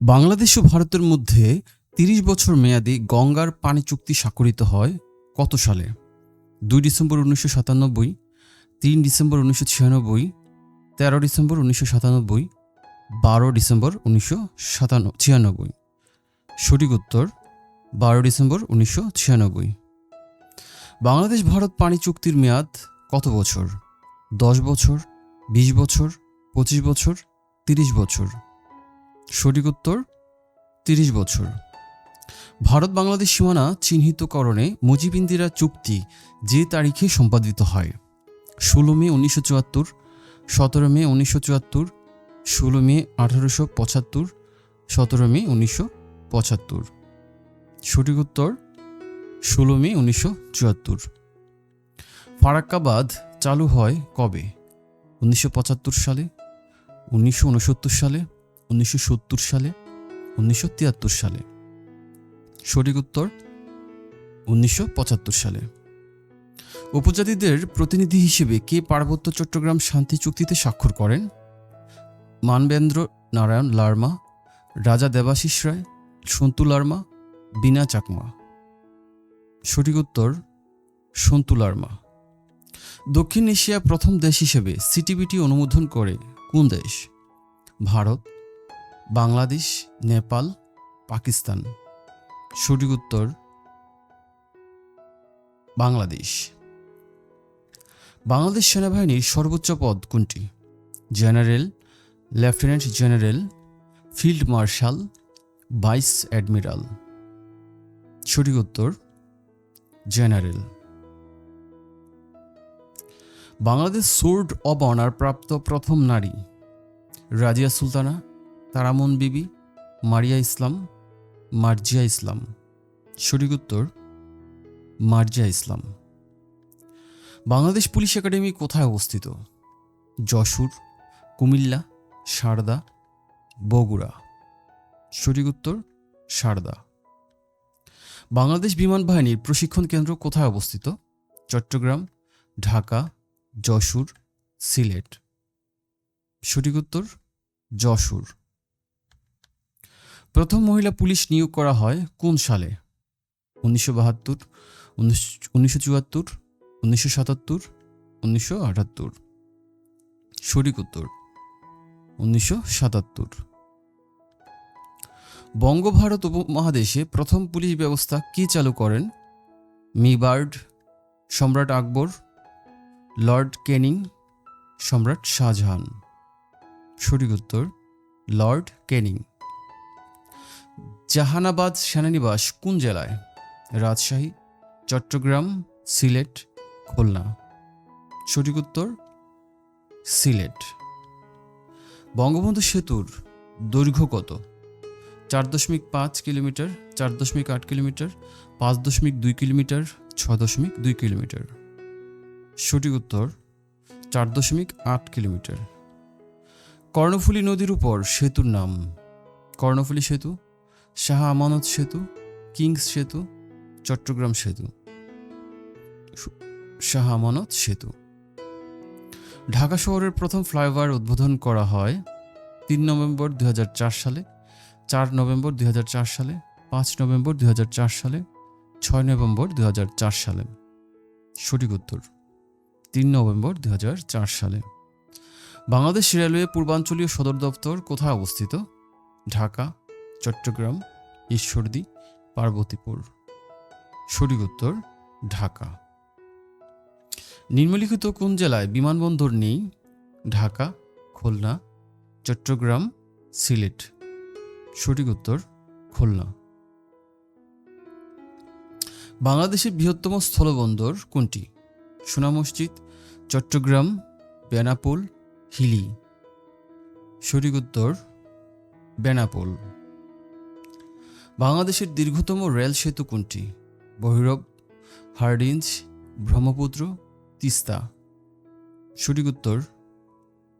বাংলাদেশ ও ভারতের মধ্যে তিরিশ বছর মেয়াদী গঙ্গার পানি চুক্তি স্বাক্ষরিত হয় কত সালে? দুই ডিসেম্বর উনিশশো সাতানব্বই, তিন ডিসেম্বর উনিশশো ছিয়ানব্বই, তেরো ডিসেম্বর উনিশশো সাতানব্বই, বারো ডিসেম্বর উনিশশো সাতান্ন ছিয়ানব্বই। সঠিক উত্তর, বারো ডিসেম্বর উনিশশো ছিয়ানব্বই। বাংলাদেশ ভারত পানি চুক্তির মেয়াদ কত বছর? দশ বছর, বিশ বছর, পঁচিশ বছর, তিরিশ বছর। সঠিক উত্তর, তিরিশ বছর। ভারত বাংলাদেশ সীমানা চিহ্নিতকরণে মুজিব ইন্দিরা চুক্তি যে তারিখে সম্পাদিত হয়, ষোলো মে উনিশশো চুয়াত্তর, সতেরো মে উনিশশো চুয়াত্তর, ষোলো মে আঠারোশো পঁচাত্তর, সতেরো মে উনিশশো পঁচাত্তর। সঠিক উত্তর, ষোলো মে উনিশশো চুয়াত্তর। ফারাক্কাবাদ চালু হয় কবে? উনিশশো পঁচাত্তর সালে, উনিশশো উনসত্তর সালে উনিশশো সত্তর সালে, উনিশশো তিয়াত্তর সালে। সঠিক উত্তর, উনিশশো পঁচাত্তর সালে। উপজাতিদের প্রতিনিধি হিসেবে কে পার্বত্য চট্টগ্রাম শান্তি চুক্তিতে স্বাক্ষর করেন? মানবেন্দ্র নারায়ণ লার্মা, রাজা দেবাশিস রায়, সন্তু লার্মা, বিনা চাকমা। সঠিক উত্তর, সন্তু লার্মা। দক্ষিণ এশিয়া প্রথম দেশ হিসেবে সিটিবিটি অনুমোদন করে কোন দেশ? ভারত বাংলাদেশ, নেপাল, পাকিস্তান। সঠিক উত্তর, বাংলাদেশ। বাংলাদেশ সেনাবাহিনীর সর্বোচ্চ পদ কোনটি? General, lieutenant general, field marshal, vice admiral. সঠিক উত্তর, general. Bangladesh sword of honour প্রাপ্ত প্রথম নারী, রাজিয়া সুলতানা তারামন বিবি, মারিয়া ইসলাম, মার্জিয়া ইসলাম। সঠিক উত্তর, মার্জিয়া ইসলাম। বাংলাদেশ পুলিশ একাডেমি কোথায় অবস্থিত? যশোর, কুমিল্লা, সারদা, বগুড়া। সঠিক উত্তর, সারদা। বাংলাদেশ বিমান বাহিনীর প্রশিক্ষণ কেন্দ্র কোথায় অবস্থিত? চট্টগ্রাম, ঢাকা, যশোর, সিলেট। সঠিক উত্তর, যশোর। প্রথম মহিলা পুলিশ নিয়োগ করা হয় কোন সালে? উনিশশো বাহাত্তর উনিশশো চুয়াত্তর, উনিশশো সাতাত্তর, উনিশশো আটাত্তর। সঠিক উত্তর, উনিশশো সাতাত্তর। বঙ্গভারত উপমহাদেশে প্রথম পুলিশ ব্যবস্থা কে চালু করেন? মিবার্ড সম্রাট আকবর, লর্ড কেনিং, সম্রাট শাহজাহান। সঠিক উত্তর, লর্ড কেনিং। জাহানাবাদ সেনানিবাস কোন জেলায়? রাজশাহী, চট্টগ্রাম, সিলেট, খুলনা। সঠিক উত্তর, সিলেট। বঙ্গবন্ধু সেতুর দৈর্ঘ্য কত? চার দশমিক পাঁচ কিলোমিটার, চার দশমিক আট কিলোমিটার, পাঁচ দশমিক দুই কিলোমিটার, ছ দশমিক দুই কিলোমিটার। সঠিক উত্তর, চার দশমিক আট কিলোমিটার। কর্ণফুলী নদীর উপর সেতুর নাম। কর্ণফুলী সেতু শাহ আমানত সেতু, কিংস সেতু, চট্টগ্রাম সেতু। শাহ আমানত সেতু। ঢাকা শহরের প্রথম ফ্লাইওভার উদ্বোধন করা হয় তিন নভেম্বর দু হাজার চার সালে, চার নভেম্বর দুই হাজার চার সালে, পাঁচ নভেম্বর দুই হাজার চার সালে, ছয় নভেম্বর দু হাজার চার সালে। সঠিক উত্তর, তিন নভেম্বর দুই হাজার চার সালে। বাংলাদেশ রেলওয়ে পূর্বাঞ্চলীয় সদর দপ্তর কোথায় অবস্থিত? ঢাকা চট্টগ্রাম, ঈশ্বরদী, পার্বতীপুর। সঠিক উত্তর, ঢাকা। নিম্নলিখিত কোন জেলায় বিমানবন্দর নেই? ঢাকা, খুলনা, চট্টগ্রাম, সিলেট। সঠিক উত্তর, খুলনা। বাংলাদেশের বৃহত্তম স্থলবন্দর কোনটি? সোনা মসজিদ, চট্টগ্রাম, বেনাপোল, হিলি। সঠিক উত্তর, বেনাপোল। বাংলাদেশের দীর্ঘতম রেল সেতু কোনটি? ভৈরব হার্ডিঞ্জ, ব্রহ্মপুত্র, তিস্তা। সঠিক উত্তর,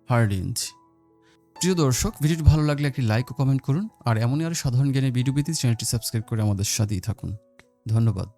হার্ডিঞ্জ। প্রিয় দর্শক, ভিডিওটি ভালো লাগলে একটি লাইক ও কমেন্ট করুন, আর এমনই আরও সাধারণ জ্ঞানের ভিডিও পেতে চ্যানেলটি সাবস্ক্রাইব করে আমাদের সাথেই থাকুন। ধন্যবাদ।